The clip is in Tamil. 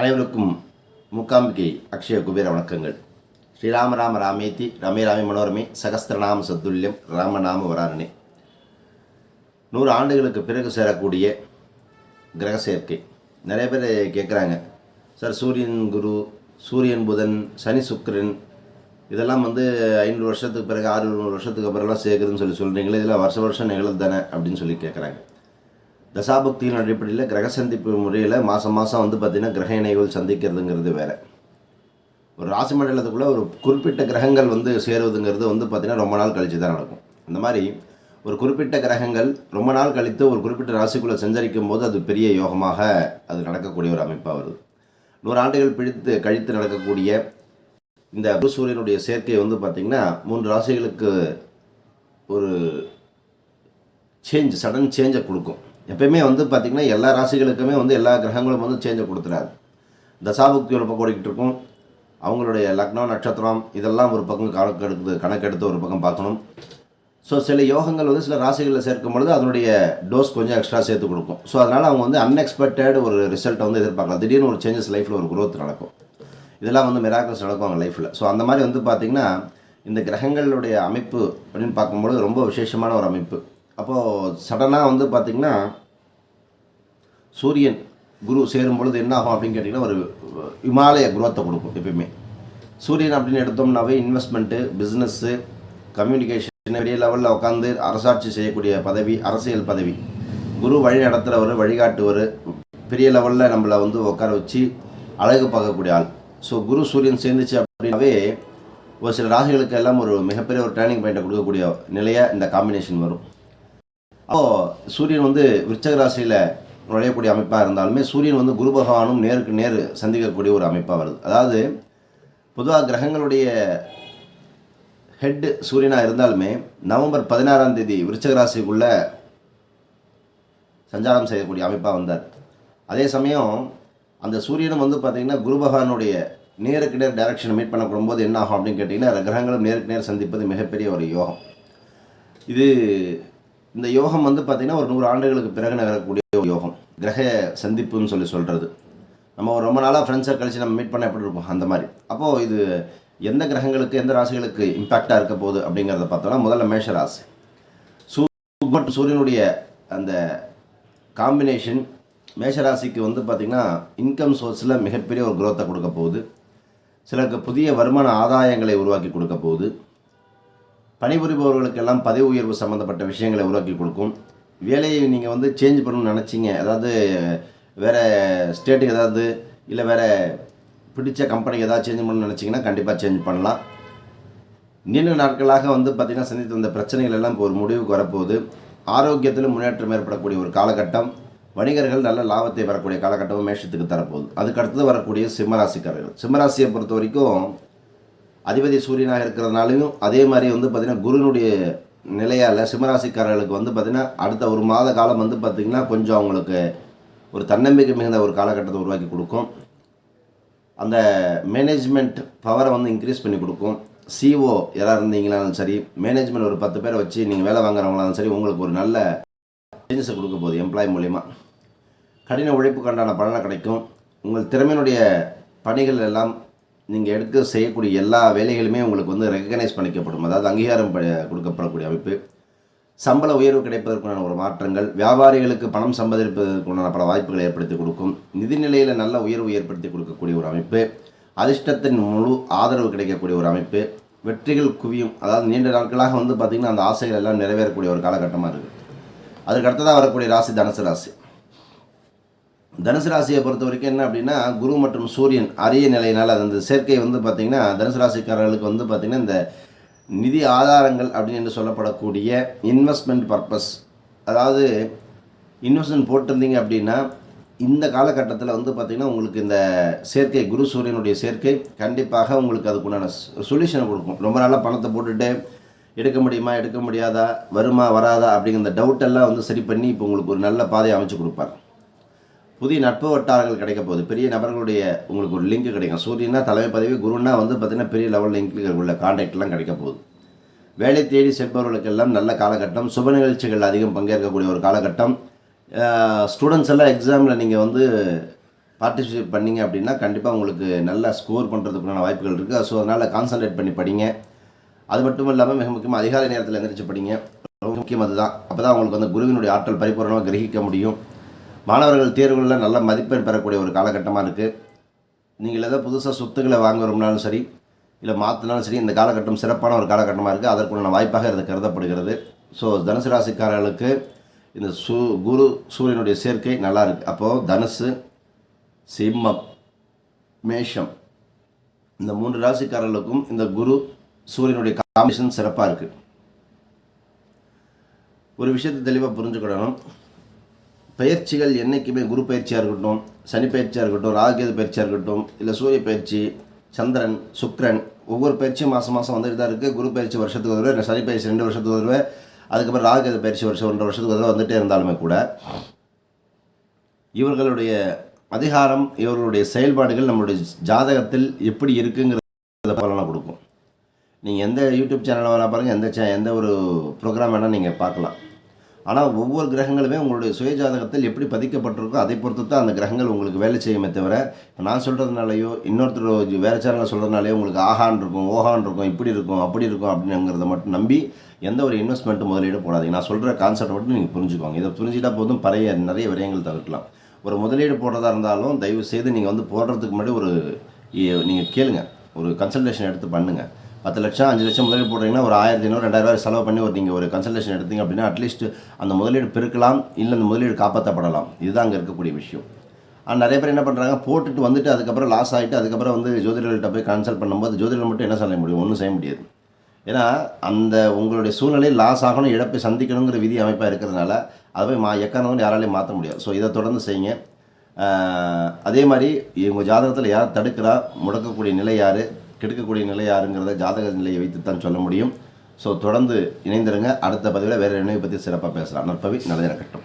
அனைவருக்கும் முக்காம்பிகை அக்ஷய குபேர வணக்கங்கள். ஸ்ரீராம ராம ராமேதி ரமே ராமே மனோரமே சகஸ்திரநாம சத்துல்யம் ராமநாம வராரணே நூறு ஆண்டுகளுக்கு பிறகு சேரக்கூடிய கிரக சேர்க்கை. நிறைய பேர் கேட்குறாங்க. சார் சூரியன் குரு சூரியன் புதன் சனி சுக்கரன் இதெல்லாம் வந்து ஐநூறு வருஷத்துக்கு பிறகு ஆறுநூறு வருஷத்துக்கு அப்புறம்லாம் சேர்க்குதுன்னு சொல்லி சொல்கிறீங்களே இதெல்லாம் வருஷ வருஷம் நிகழ்வு தானே அப்படின்னு சொல்லி கேட்குறாங்க. தசாபக்தியின் அடிப்படையில் கிரக சந்திப்பு முறையில் மாதம் மாதம் வந்து பார்த்திங்கன்னா கிரக இணைகள் சந்திக்கிறதுங்கிறது வேறு. ஒரு ராசி மண்டலத்துக்குள்ளே ஒரு குறிப்பிட்ட கிரகங்கள் வந்து சேருவதுங்கிறது வந்து பார்த்திங்கன்னா ரொம்ப நாள் கழித்து தான் நடக்கும். அந்த மாதிரி ஒரு குறிப்பிட்ட கிரகங்கள் ரொம்ப நாள் கழித்து ஒரு குறிப்பிட்ட ராசிக்குள்ளே சஞ்சரிக்கும் போது அது பெரிய யோகமாக அது நடக்கக்கூடிய ஒரு அமைப்பாக வருது. நூறு ஆண்டுகள் பிடித்து கழித்து நடக்கக்கூடிய இந்த குரு சூரியனுடைய சேர்க்கை வந்து பார்த்திங்கன்னா மூன்று ராசிகளுக்கு ஒரு சேஞ்ச் சடன் சேஞ்சை கொடுக்கும். எப்பயுமே வந்து பார்த்திங்கன்னா எல்லா ராசிகளுக்குமே வந்து எல்லா கிரகங்களும் வந்து சேஞ்சை கொடுத்துறாரு தசாபுக்தி ஒரு பக்கம் ஓடிக்கிட்டு இருக்கும். அவங்களுடைய லக்னம் நட்சத்திரம் இதெல்லாம் ஒரு பக்கம் கணக்கெடுத்து கணக்கெடுத்து ஒரு பக்கம் பார்க்கணும். ஸோ சில யோகங்கள் வந்து சில ராசிகளில் சேர்க்கும் பொழுது அதனுடைய டோஸ் கொஞ்சம் எக்ஸ்ட்ரா சேர்த்து கொடுக்கும். ஸோ அதனால் அவங்க வந்து அன்எக்ஸ்பெக்டட் ஒரு ரிசல்ட்டை வந்து எதிர்பார்க்கலாம். திடீர்னு ஒரு சேஞ்சஸ் லைஃப்பில் ஒரு குரோத் நடக்கும். இதெல்லாம் வந்து மிராக்கல்ஸ் நடக்கும் அவங்க லைஃப்பில் ஸோ அந்த மாதிரி வந்து பார்த்திங்கன்னா இந்த கிரகங்களுடைய அமைப்பு அப்படின்னு பார்க்கும்பொழுது ரொம்ப விசேஷமான ஒரு அமைப்பு. அப்போது சடனாக வந்து பார்த்திங்கன்னா சூரியன் குரு சேரும் பொழுது என்ன ஆகும் அப்படின்னு கேட்டிங்கன்னா ஒரு இமாலய குரோத்தை கொடுக்கும் எப்பயுமே. சூரியன் அப்படின்னு எடுத்தோம்னாவே இன்வெஸ்ட்மெண்ட்டு பிஸ்னஸ்ஸு கம்யூனிகேஷன் பெரிய லெவலில் உட்காந்து அரசாட்சி செய்யக்கூடிய பதவி அரசியல் பதவி. குரு வழி நடத்துகிறவர் வழிகாட்டுவர் பெரிய லெவலில் நம்மளை வந்து உட்கார வச்சு அழகு பார்க்கக்கூடிய ஆள். ஸோ குரு சூரியன் சேர்ந்துச்சு அப்படின்னாவே ஒரு சில ராசிகளுக்கு எல்லாம் ஒரு மிகப்பெரிய ஒரு டேர்னிங் பாயிண்ட்டை கொடுக்கக்கூடிய நிலையாக இந்த காம்பினேஷன் வரும். அப்போது சூரியன் வந்து விருச்சக ராசியில் நுழையக்கூடிய அமைப்பாக இருந்தாலுமே சூரியன் வந்து குரு பகவானும் நேருக்கு நேர் சந்திக்கக்கூடிய ஒரு அமைப்பாக வருது. அதாவது பொதுவாக கிரகங்களுடைய ஹெட்டு சூரியனாக இருந்தாலுமே நவம்பர் பதினாறாம் தேதி விருச்சகராசிக்குள்ளே சஞ்சாரம் செய்யக்கூடிய அமைப்பாக வந்தார். அதே சமயம் அந்த சூரியனும் வந்து பார்த்திங்கன்னா குரு பகவானுடைய நேருக்கு நேர் டைரக்ஷன் மீட் பண்ணப்படும் போது என்ன ஆகும் அப்படின்னு கேட்டிங்கன்னா கிரகங்களும் நேருக்கு நேர் சந்திப்பது மிகப்பெரிய ஒரு யோகம். இது இந்த யோகம் வந்து பார்த்திங்கன்னா ஒரு நூறு ஆண்டுகளுக்கு பிறகு நகரக்கூடிய ஒரு யோகம். கிரக சந்திப்புன்னு சொல்லி சொல்கிறது நம்ம ஒரு ரொம்ப நாளாக ஃப்ரெண்ட்ஸை கழிச்சு நம்ம மீட் பண்ண எப்படி இருப்போம் அந்த மாதிரி. அப்போது இது எந்த கிரகங்களுக்கு எந்த ராசிகளுக்கு இம்பேக்டாக இருக்க போகுது அப்படிங்கிறத பார்த்தோம்னா முதல்ல மேஷ ராசி. சூ மற்றும் சூரியனுடைய அந்த காம்பினேஷன் மேஷராசிக்கு வந்து பார்த்திங்கன்னா இன்கம் சோர்ஸில் மிகப்பெரிய ஒரு குரோத்தை கொடுக்க போகுது. சிலருக்கு புதிய வருமான ஆதாயங்களை உருவாக்கி கொடுக்க போகுது. பணிபுரிபவர்களுக்கெல்லாம் பதவி உயர்வு சம்மந்தப்பட்ட விஷயங்களை உருவாக்கி கொடுக்கும். வேலையை நீங்கள் வந்து சேஞ்ச் பண்ணணும்னு நினச்சிங்க. அதாவது வேறு ஸ்டேட்டுக்கு ஏதாவது இல்லை வேறு பிடிச்ச கம்பெனிக்கு ஏதாவது சேஞ்ச் பண்ணணும்னு நினச்சிங்கன்னா கண்டிப்பாக சேஞ்ச் பண்ணலாம். நீண்ட நாட்களாக வந்து பார்த்திங்கன்னா சந்தித்து வந்த பிரச்சனைகள் எல்லாம் இப்போ ஒரு முடிவுக்கு வரப்போகுது. ஆரோக்கியத்தில் முன்னேற்றம் ஏற்படக்கூடிய ஒரு காலகட்டம். வணிகர்கள் நல்ல லாபத்தை வரக்கூடிய காலகட்டமும் மேஷத்துக்கு தரப்போகுது. அதுக்கு அடுத்தது வரக்கூடிய சிம்மராசிக்காரர்கள். சிம்மராசியை பொறுத்த வரைக்கும் அதிபதி சூரியனாக இருக்கிறதுனாலையும் அதே மாதிரி வந்து பார்த்திங்கன்னா குருனுடைய நிலையால் சிம்மராசிக்காரர்களுக்கு வந்து பார்த்திங்கன்னா அடுத்த ஒரு மாத காலம் வந்து பார்த்திங்கன்னா கொஞ்சம் அவங்களுக்கு ஒரு தன்னம்பிக்கை மிகுந்த ஒரு காலகட்டத்தை உருவாக்கி கொடுக்கும். அந்த மேனேஜ்மெண்ட் பவரை வந்து இன்க்ரீஸ் பண்ணி கொடுக்கும். சிஓ யாராக இருந்தீங்களாலும் சரி மேனேஜ்மெண்ட் ஒரு பத்து பேரை வச்சு நீங்கள் வேலை வாங்குறவங்களாலும் சரி உங்களுக்கு ஒரு நல்ல சேஞ்சஸை கொடுக்க போகுது எம்ப்ளாய் மூலிமா கடின உழைப்புக்காண்டான பலனை கிடைக்கும். உங்கள் திறமையினுடைய பணிகள் எல்லாம் நீங்கள் எடுக்க செய்யக்கூடிய எல்லா வேலைகளுமே உங்களுக்கு வந்து ரெக்கக்னைஸ் பண்ணிக்கப்படும். அதாவது அங்கீகாரம் கொடுக்கப்படக்கூடிய அமைப்பு. சம்பள உயர்வு கிடைப்பதற்குண்டான ஒரு மாற்றங்கள். வியாபாரிகளுக்கு பணம் சம்பாதிப்பதற்குண்டான பல வாய்ப்புகளை ஏற்படுத்தி கொடுக்கும். நிதிநிலையில் நல்ல உயர்வு ஏற்படுத்தி கொடுக்கக்கூடிய ஒரு அமைப்பு. அதிர்ஷ்டத்தின் முழு ஆதரவு கிடைக்கக்கூடிய ஒரு அமைப்பு. வெற்றிகள் குவியும். அதாவது நீண்ட நாட்களாக வந்து பார்த்திங்கன்னா அந்த ஆசைகள் எல்லாம் நிறைவேறக்கூடிய ஒரு காலகட்டமாக இருக்குது அதுக்கு அடுத்ததாக வரக்கூடிய ராசி தனுசு ராசி. தனுசு ராசியை பொறுத்த வரைக்கும் என்ன அப்படின்னா குரு மற்றும் சூரியன் அரிய நிலையினால் அது அந்த சேர்க்கை வந்து பார்த்திங்கன்னா தனுசு ராசிக்காரர்களுக்கு வந்து பார்த்திங்கன்னா இந்த நிதி ஆதாரங்கள் அப்படின்னு என்று சொல்லப்படக்கூடிய இன்வெஸ்ட்மெண்ட் பர்பஸ் அதாவது இன்வெஸ்ட்மெண்ட் போட்டிருந்தீங்க அப்படின்னா இந்த காலகட்டத்தில் வந்து பார்த்திங்கன்னா உங்களுக்கு இந்த சேர்க்கை குரு சூரியனுடைய சேர்க்கை கண்டிப்பாக உங்களுக்கு அதுக்குண்டான சொல்யூஷனை கொடுக்கும். ரொம்ப நாளாக பணத்தை போட்டுட்டு எடுக்க முடியுமா எடுக்க முடியாதா வருமா வராதா அப்படிங்கிற டவுட் எல்லாம் வந்து சரி பண்ணி இப்போ உங்களுக்கு ஒரு நல்ல பாதையை அமைச்சு கொடுப்பார். புதிய நட்பு வட்டாரங்கள் கிடைக்க போகுது. பெரிய நபர்களுடைய உங்களுக்கு ஒரு லிங்க் கிடைக்கும். சூரியனா தலைமை பதவி குருன்னா வந்து பார்த்திங்கன்னா பெரிய லெவல் லிங்க்கில் உள்ள கான்டாக்ட்லாம் கிடைக்க போகுது. வேலை தேடி செல்பவர்களுக்கெல்லாம் நல்ல காலகட்டம். சுப நிகழ்ச்சிகள் அதிகம் பங்கேற்கக்கூடிய ஒரு காலகட்டம். ஸ்டூடெண்ட்ஸ் எல்லாம் எக்ஸாமில் நீங்கள் வந்து பார்ட்டிசிபேட் பண்ணீங்க அப்படின்னா கண்டிப்பாக உங்களுக்கு நல்லா ஸ்கோர் பண்ணுறதுக்குண்டான வாய்ப்புகள் இருக்குது ஸோ அதனால் கான்சன்ட்ரேட் பண்ணி படிங்க. அது மட்டும் இல்லாமல் மிக முக்கியமாக அதிகாலை நேரத்தில் எந்திரிச்சு படிங்க. ரொம்ப முக்கியம் அதுதான். அப்போ தான் உங்களுக்கு வந்து குருவினுடைய ஆற்றல் பரிபூர்ணமாக கிரகிக்க முடியும். மாணவர்கள் தேர்வுகளில் நல்ல மதிப்பெண் பெறக்கூடிய ஒரு காலகட்டமாக இருக்குது நீங்கள் எதாவது புதுசாக சொத்துக்களை வாங்குறோம்னாலும் சரி இல்லை மாற்றினாலும் சரி இந்த காலகட்டம் சிறப்பான ஒரு காலகட்டமாக இருக்குது அதற்குள்ள வாய்ப்பாக இது கருதப்படுகிறது. ஸோ தனுசு ராசிக்காரர்களுக்கு இந்த சு குரு சூரியனுடைய சேர்க்கை நல்லா இருக்குது அப்போது தனுசு சிம்மம் மேஷம் இந்த மூன்று ராசிக்காரர்களுக்கும் இந்த குரு சூரியனுடைய காம்பினேஷன் சிறப்பாக இருக்குது ஒரு விஷயத்தை தெளிவாக புரிஞ்சுக்கிடணும். பயிற்சிகள் என்றைக்குமே குரு பயிற்சியாக இருக்கட்டும் சனி பயிற்சியாக இருக்கட்டும் ராகுகேது பயிற்சியாக இருக்கட்டும் இல்லை சூரிய பயிற்சி சந்திரன் சுக்ரன் ஒவ்வொரு பயிற்சியும் மாதம் மாதம் வந்துட்டு தான் இருக்குது குரு பயிற்சி வருஷத்துக்கு ஒரு தடவை இல்லை சனி பயிற்சி ரெண்டு வருஷத்துக்கு ஒரு தடவை அதுக்கப்புறம் ராகுகேது பயிற்சி வருஷம் ஒன்றரை வருஷத்துக்கு ஒரு தடவை வந்துட்டே இருந்தாலுமே கூட இவர்களுடைய அதிகாரம் இவர்களுடைய செயல்பாடுகள் நம்மளுடைய ஜாதகத்தில் எப்படி இருக்குங்கிறத பலனை கொடுக்கும். நீங்கள் எந்த யூடியூப் சேனலில் வேணால் பாருங்கள் எந்த சே எந்த ஒரு ப்ரோக்ராம் வேணால் நீங்கள் பார்க்கலாம். ஆனால் ஒவ்வொரு கிரகங்களுமே உங்களுடைய சுயஜாதகத்தில் எப்படி பதிக்கப்பட்டிருக்கோ அதை பொறுத்து தான் அந்த கிரகங்கள் உங்களுக்கு வேலை செய்யுமே தவிர இப்போ நான் சொல்கிறதுனாலையோ இன்னொருத்தர் வேறு சேனலில் சொல்கிறதுனாலையோ உங்களுக்கு ஆஹான் இருக்கும் ஓஹான் இருக்கும் இப்படி இருக்கும் அப்படி இருக்கும் அப்படிங்கிறத மட்டும் நம்பி எந்த ஒரு இன்வெஸ்ட்மெண்ட்டு முதலீடு போடாதீங்க. நான் சொல்கிற கான்செப்ட் மட்டும் நீங்கள் புரிஞ்சுக்கோங்க. இதை புரிஞ்சுட்டா போதும் பழைய நிறைய விரயங்கள் தவிர்க்கலாம். ஒரு முதலீடு போடுறதா இருந்தாலும் தயவு செய்து நீங்கள் வந்து போடுறதுக்கு முன்னாடி ஒரு நீங்கள் கேளுங்க. ஒரு கன்சல்டேஷன் எடுத்து பண்ணுங்கள் பத்து லட்சம் அஞ்சு லட்சம் முதலீடு போடுறீங்கன்னா ஒரு ஆயிரத்தி ஐநூறு ரெண்டாயிரம் ரூபாய் செலவு பண்ணி ஒரு நீங்கள் ஒரு கன்சல்டேஷன் எடுத்தீங்க அப்படின்னா அட்லீஸ்ட் அந்த முதலீடு பெருக்கலாம் இல்லை அந்த முதலீடு காப்பாற்றப்படலாம் இதுதான் அங்கே இருக்கக்கூடிய விஷயம். ஆனால் நிறைய பேர் என்ன பண்ணுறாங்க போட்டுட்டு வந்துட்டு அதுக்கப்புறம் லாஸ் ஆகிட்டு அதுக்கப்புறம் வந்து ஜோதிடர்கள்ட்ட போய் கன்சல்ட் பண்ணும்போது ஜோதிடர் மட்டும் என்ன சொல்ல முடியும்? ஒன்றும் செய்ய முடியாது. ஏன்னா அந்த உங்களுடைய சூழ்நிலை லாஸ் ஆகணும் இழப்பை சந்திக்கணுங்கிற விதி அமைப்பாக இருக்கிறதுனால அதை போய் மா எக்கானவங்க யாராலையும் மாற்ற முடியாது. ஸோ இதை தொடர்ந்து செய்யுங்க. அதே மாதிரி உங்கள் ஜாதகத்தில் யார் தடுக்கிறா முடக்கக்கூடிய நிலை யார் கெடுக்கக்கூடிய நிலை யாருங்கிறத ஜாதக நிலையை வைத்து தான் சொல்ல முடியும். ஸோ தொடர்ந்து இணைந்திருங்க. அடுத்த பதிவில் வேறு நினைவை பற்றி சிறப்பாக பேசலாம். நற்பவி நல்லது நடக்கட்டும்